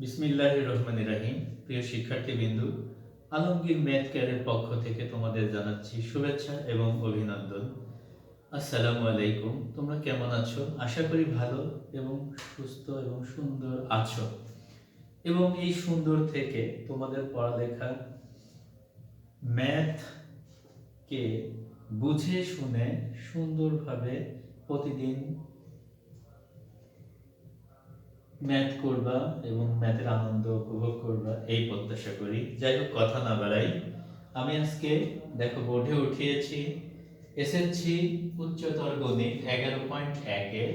বিসমিল্লাহ রহমান রাহিম। প্রিয় শিক্ষার্থীবৃন্দু, আলমগীর ম্যাথ কেয়ারের পক্ষ থেকে তোমাদের জানাচ্ছি শুভেচ্ছা এবং অভিনন্দন। আসসালামু আলাইকুম, তোমরা কেমন আছো? আশা করি ভালো এবং সুস্থ এবং সুন্দর আছো। এবং এই সুন্দর থেকে তোমাদের পড়ালেখা ম্যাথকে বুঝে শুনে সুন্দরভাবে প্রতিদিন ম্যাথ করবা এবং ম্যাথের আনন্দ উপভোগ করবা, এই প্রত্যাশা করি। যাই হোক কথা না বাড়াই। আমি আজকে, দেখো, বোর্ডে উঠিয়েছি। এসেছি উচ্চতর গণিত এগারো পয়েন্ট একের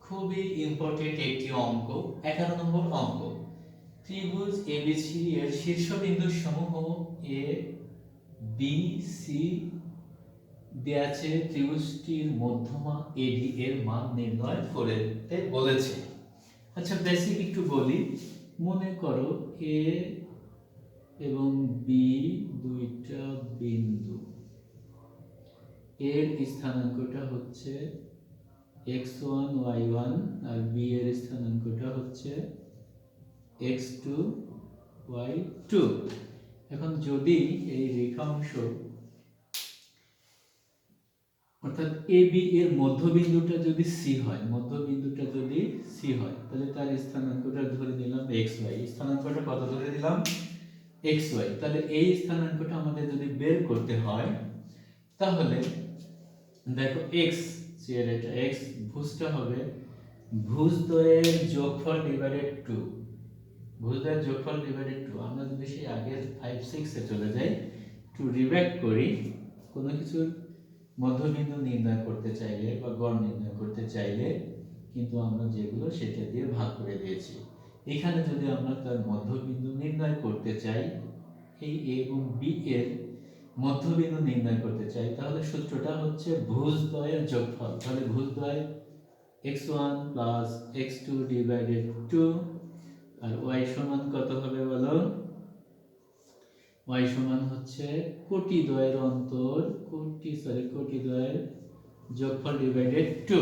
খুবই ইম্পর্টেন্ট একটি অঙ্ক, এগারো নম্বর অঙ্ক। ত্রিভুজ এবিসি এর শীর্ষবিন্দু সমূহ এ, বি, সি দেয়া আছে। ত্রিভুজটির মধ্যমা এডি এর মান নির্ণয় করতে বলেছে। আচ্ছা বেসিক একটু বলি। মনে করো এ এবং বি দুইটা বিন্দু। এর স্থানাঙ্কটা হচ্ছে এক্স ওয়ান ওয়াই ওয়ান আর বি এর স্থানাঙ্কটা হচ্ছে এক্স টু ওয়াই টু এখন যদি এই রেখাংশ অর্থাৎ এ বি এর মধ্যবিন্দুটা যদি সি হয়, মধ্যবিন্দুটা যদি সি হয়, তাহলে তার স্থানাঙ্কটা ধরে নিলাম এক্স ওয়াই। স্থানাঙ্কটা কত ধরে দিলাম এক্স ওয়াই। তাহলে এই স্থানাঙ্কটা আমাদের যদি বের করতে হয়, তাহলে দেখো এক্সের এটা এক্স, ভুজটা হবে ভুজদ্বয়ের যোগফল ডিভাইডেড টু ভুজদ্বয়ের যোগফল ডিভাইডেড টু আমরা যদি সেই আগের ফাইভ সিক্সে চলে যাই টু রিব্যাক্ট করি, কোনো কিছুর মধ্যবিন্দু নির্ণয় করতে চাইলে বা গড় নির্ণয় করতে চাইলে কিন্তু আমরা যেগুলো সেটা দিয়ে ভাগ করে দিয়েছি। এখানে যদি আমরা তার মধ্যবিন্দু নির্ণয় করতে চাই, এই এ এবং বি এর মধ্যবিন্দু নির্ণয় করতে চাই, তাহলে সূত্রটা হচ্ছে ভুজদ্বয়ের যোগফল। তাহলে ভুজদ্বয় x one plus x two divided two আর ওয়াই সমান কত হবে বলো? Y সমান হচ্ছে কোটি দ্বয়ের অন্তর, কোটি সরি কোটি দ্বয়ের যোগফল ডিভাইডেড টু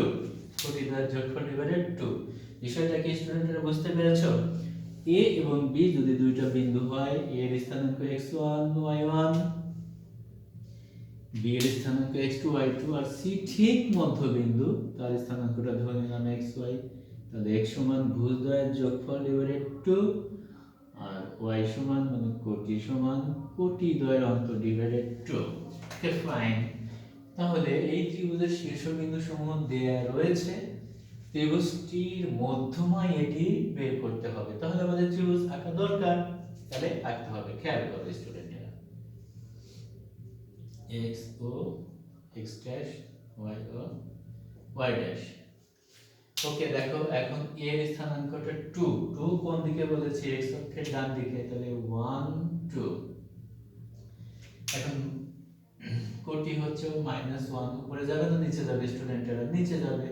কোটি দ্বয়ের যোগফল ডিভাইডেড টু বিষয়টা কি স্টুডেন্টরা বুঝতে পেরেছ? a এবং b যদি দুইটা বিন্দু হয়, a এর স্থানাঙ্ক x1 y1 b এর স্থানাঙ্ক x2 y2 আর c ঠিক মধ্যবিন্দু, তার স্থানাঙ্কটা ধরে নিলাম xy তাহলে x সমান ভুজদ্বয়ের যোগফল ডিভাইডেড টু আর y সমান মানে কোটি সমান কোটি দ্বয়ের অন্তর ডিভাইডেড টু ওকে ফাইন তাহলে এই ত্রিভুজের শীর্ষবিন্দু সমূহ দেয়া রয়েছে, ত্রিভুজটির মধ্যমায় এটি বের করতে হবে। তাহলে আমাদের ত্রিভুজ আঁকা দরকার। তাহলে আঁকতে হবে। খেয়াল করো স্টুডেন্টরা। x ও x ড্যাশ y ও y ড্যাশ ওকে, দেখো, এখন a এর স্থানাঙ্কটা 2 2 কোন দিকে বলেছি? x অক্ষের ডান দিকে। তাহলে 1 2 এখন কোটি হচ্ছে মাইনাস ওয়ান উপরে যাবে না নিচে যাবে স্টুডেন্টেরা নিচে যাবে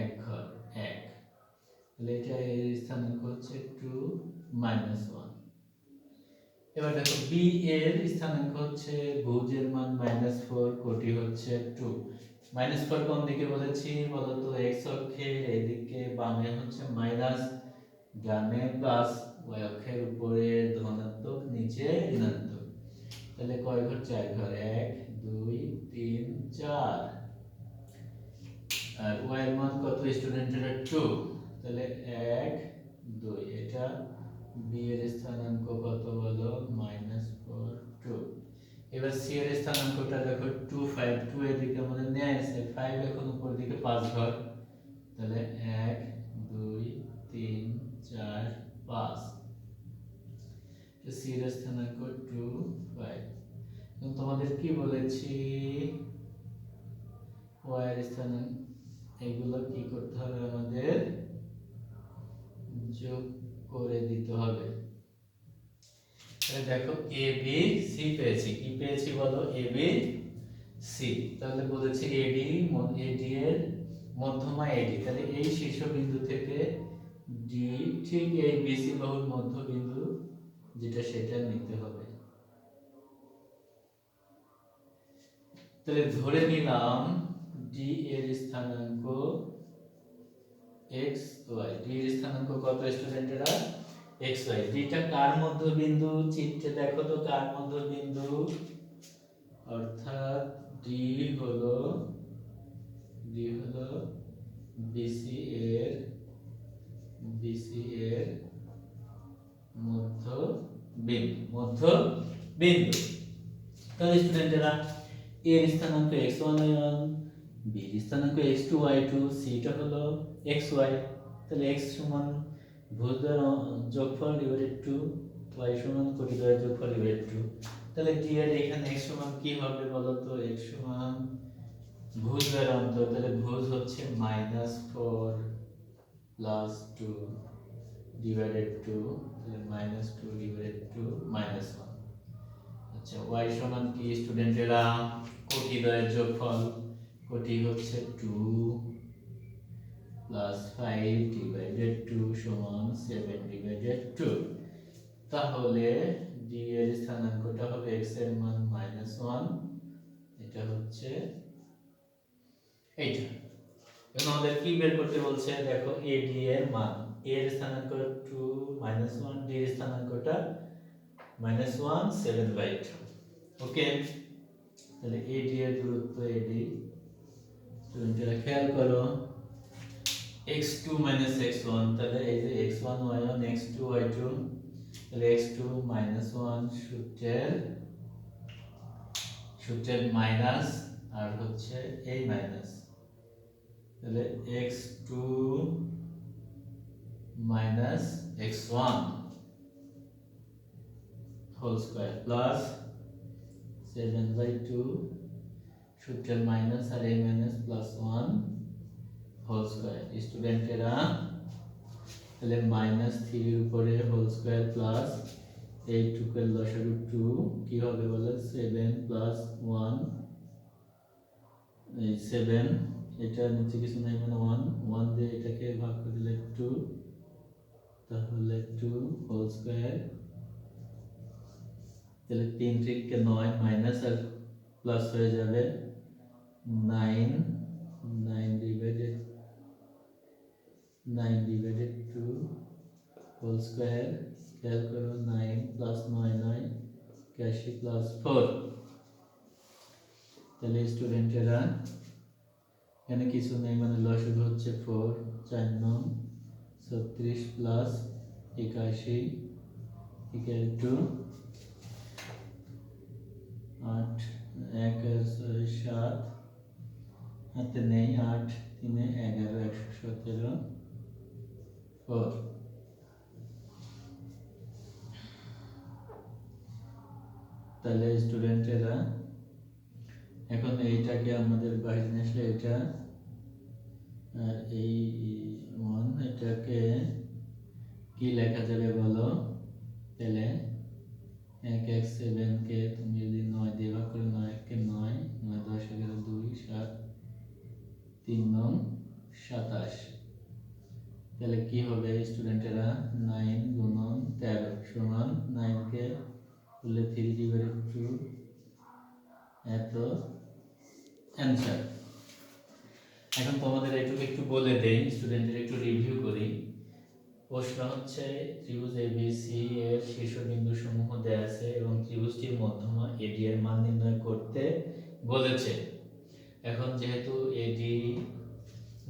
এক ঘর, এক। তাহলে এটা এর স্থানাঙ্ক হচ্ছে টু মাইনাস ওয়ান এবার দেখো বি এর স্থানাঙ্ক হচ্ছে ভুজের মান মাইনাস ফোর কোটি হচ্ছে টু মাইনাস ফোর কোন দিকে বলেছি? বলতো এক্স অক্ষের এদিকে বামে হচ্ছে মাইনাস ডানে প্লাস ওয়াই অক্ষের উপরে ধনাত্মক, নিচে ঋণাত্মক। তাহলে কয় ঘর? চার ঘর। এক, দুই, তিন, চার। আর ওয়াই এর মান কত? স্টুডেন্টের টু তাহলে এক, দুই। এটা বি এর স্থানাঙ্ক কত বলো? মাইনাস ফোর টু এবার সি এর স্থানাঙ্কটা দেখো টু ফাইভ টু এদিকে আমাদের নেয় আসে ফাইভ এখন উপর দিকে পাঁচ ঘর। তাহলে এক, দুই, তিন, চার, পাঁচ। সি এর স্থানাঙ্ক টু ফাইভ তোমাদের কি বলেছি ওয়াই এর স্থানাঙ্ক এগুলো কি করতে হবে? আমাদের যোগ করে দিতে হবে। দেখো এ বি সি পেয়েছি। কি পেয়েছি বলো? এ বি সি তাহলে বলেছি এডি এডি এর মধ্যমা এডি তাহলে এই শীর্ষবিন্দু থেকে ডি ঠিক এই বিসি বাহুর মধ্যবিন্দু যেটা সেটা নিতে হবে। তাহলে ধরে নিলাম ডি এর স্থানাঙ্ক এক্স ওয়াই ডি এর স্থানাঙ্ক কত স্টুডেন্টেরা এক্স ওয়াই ডিটা কার মধ্যবিন্দু? চিত্রে দেখো তো কার মধ্যবিন্দু? অর্থাৎ ডি হলো ডি হলো বিসি এর বিসি বিন্দু মধ্য বিন্দু। তাহলে স্টুডেন্টেরা এর স্থানাঙ্ক এক্স ওয়ান ওয়াই ওয়ান বির স্থানাঙ্ক এক্স টু ওয়াই টু সিটা হলো এক্স ওয়াই তাহলে এক্স সমান ভুজদ্বয়ের যোগফল ডিভাইডেড টু ওয়াই সমান কোটি কোটিদ্বয়ের যোগফল ডিভাইডেড টু তাহলে ডি এর এখানে এক্স সমান কি হবে বলো তো? এক্স সমান ভুজদ্বয়ের অন্তর, তাহলে ভুজ হচ্ছে minus four plus two divided two minus two divided two minus one আচ্ছা ওয়াই সমান কি? স্টুডেন্টেরা কোটি দ্বয়ের যোগফল, কোটি হচ্ছে two plus five divided two সমান সেভেন ডিভাইডেড টু তাহলে ডি এর স্থানাঙ্কটা হবে এক্সের মান মাইনাস ওয়ান এটা হচ্ছে এইটা। এখন আমাদের কি বের করতে বলছে? দেখো এ ডি এর মান। এর স্থানাঙ্ক টু মাইনাস ওয়ান ডি এর স্থানাঙ্কটা minus one seven by two okay তাহলে এ ডি এর দূরত্ব এ ডি স্টুডেন্টরা খেয়াল করো। x2 minus x1 তাহলে এই যে x1 y1 x2 y2 তাহলে x2 minus 1 সূত্রের সূত্রের মাইনাস আর হচ্ছে এই মাইনাস তাহলে x2 minus x1 whole square plus 7 by 2 সূত্রের মাইনাস আর এই মাইনাস প্লাস 1 হোল স্কয়ার স্টুডেন্টেরা তাহলে মাইনাস থ্রির উপরে হোল স্কয়ার প্লাস এইটুকের লসাগু টু কি হবে বলে? সেভেন প্লাস ওয়ান এই সেভেন এটা নিচে কিছু নাই মানে ওয়ান ওয়ান দিয়ে এটাকে ভাগ করে দিলে টু তাহলে টু হোল স্কয়ার, তাহলে তিন থেকে নয় মাইনাস আর প্লাস হয়ে যাবে nine nine divided nine divided two whole square, খেয়াল করো নাইন প্লাস নয় নয় ক্যাশি প্লাস ফোর তাহলে স্টুডেন্টেরা এখানে কিছু নেই মানে লসগ হচ্ছে ফোর চার নং। ছত্রিশ প্লাস একাশি ইকুয়াল টু আট, এক সাত, হাতে নেই, আট, তিনে এগারো, একশো সতেরো ফোর তাহলে স্টুডেন্টেরা এখন এইটাকে আমাদের বাইরে নিয়ে আসলে এটা এই ওয়ান এটাকে কি লেখা যাবে বলো? তাহলে এক এক সেভেনকে তুমি যদি নয় দিয়ে ভাগ করে নয়, একে নয় নয় দশ এগারো দুই সাত, তিন নং সাতাশ। তাহলে কি হবে স্টুডেন্টেরা? নাইন গুণন তেরো সমান নাইনকে করলে থ্রি ডিভাইডেড টু এত অ্যান্সার এখন তোমাদের এইটুকু একটু বলে দেই স্টুডেন্টদের একটু রিভিউ করি। প্রশ্ন হচ্ছে, ত্রিভুজ এবিসি এর শীর্ষবিন্দু সমূহ দেয়া আছে এবং ত্রিভুজটির মধ্যমা এডি এর মান নির্ণয় করতে বলেছে। এখন যেহেতু এডি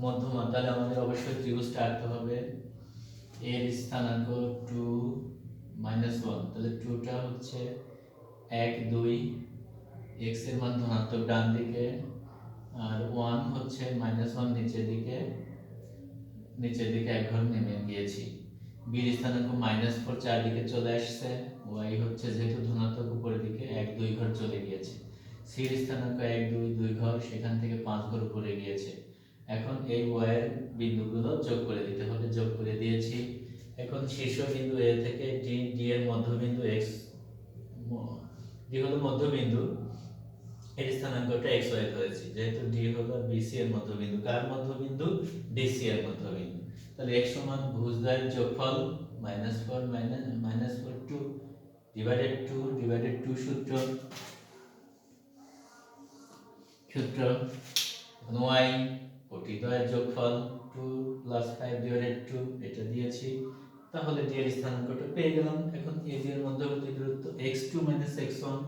মধ্যমা, তাহলে আমাদের অবশ্যই ত্রিভুজটা আঁকতে হবে। এর স্থানাঙ্ক টু মাইনাস ওয়ান তাহলে টুটা হচ্ছে এক, দুই এক্সের মান ধনাত্মক ডান দিকে আর ওয়ান হচ্ছে মাইনাস ওয়ান নিচের দিকে নিচের দিকে এক ঘর নেমে গিয়েছি। বির স্থানাঙ্ক মাইনাস ফোর চারদিকে চলে আসছে ওয়াই হচ্ছে যেহেতু ধনাত্মক উপরের দিকে, এক, দুই ঘর চলে গিয়েছে। সির স্থানাঙ্ক এক দুই দুই ঘর, সেখান থেকে পাঁচ ঘর উপরে গিয়েছে। এখন এই ওয়াইয়ের বিন্দুগুলো যোগ করে দিতে হবে, যোগ করে দিয়েছি। এখন শীর্ষ বিন্দু এ থেকে ডি ডি এর মধ্যবিন্দু এক্স ডি মধ্যবিন্দু এর স্থানাঙ্কটা এক্স ওয়াই ধরেছি যেহেতু ডি হলো বিসি এর মধ্যবিন্দু। কার মধ্যবিন্দু? ডিসি এর মধ্যবিন্দু। তাহলে এক্স সমান ভুজদ্বয়ের যোগফল minus four minus minus four two divided two divided two সূত্র। সূত্র ওয়াই কোটিদ্বয়ের যোগফল two plus five divided two এটা দিয়েছি। তাহলে ডি এর স্থানাঙ্কটা পেয়ে গেলাম। এখন এ এর মধ্যবর্তী দূরত্ব x two minus x one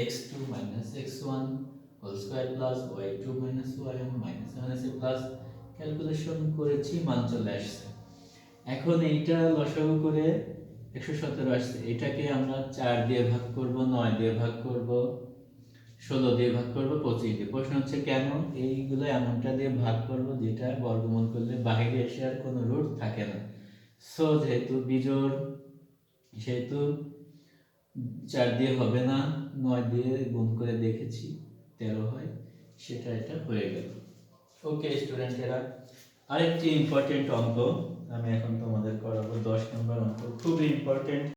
x two minus x one whole square plus y two minus y one minus minus plus calculation করেছি, মান চলে আসছে। এখন এইটা লসাগু করে একশো সতেরো আসছে। এটাকে আমরা চার দিয়ে ভাগ করব, নয় দিয়ে ভাগ করব, ষোলো দিয়ে ভাগ করব, পঁচিশ দিয়ে। প্রশ্ন হচ্ছে কেন এইগুলো এমনটা দিয়ে ভাগ করব যেটা বর্গমূল করলে বাইরে এসে আর কোনো রুট থাকে না। সো যেহেতু বিজোড় সেহেতু চার দিয়ে হবে না নয় দিয়ে গুণ করে দেখেছি তেরো হয় সেটা এটা হয়ে গেল। ওকে স্টুডেন্টেরা আরেকটি ইম্পর্টেন্ট অঙ্ক আমি এখন তোমাদের করাবো দশ নম্বর অঙ্ক খুবই ইম্পর্টেন্ট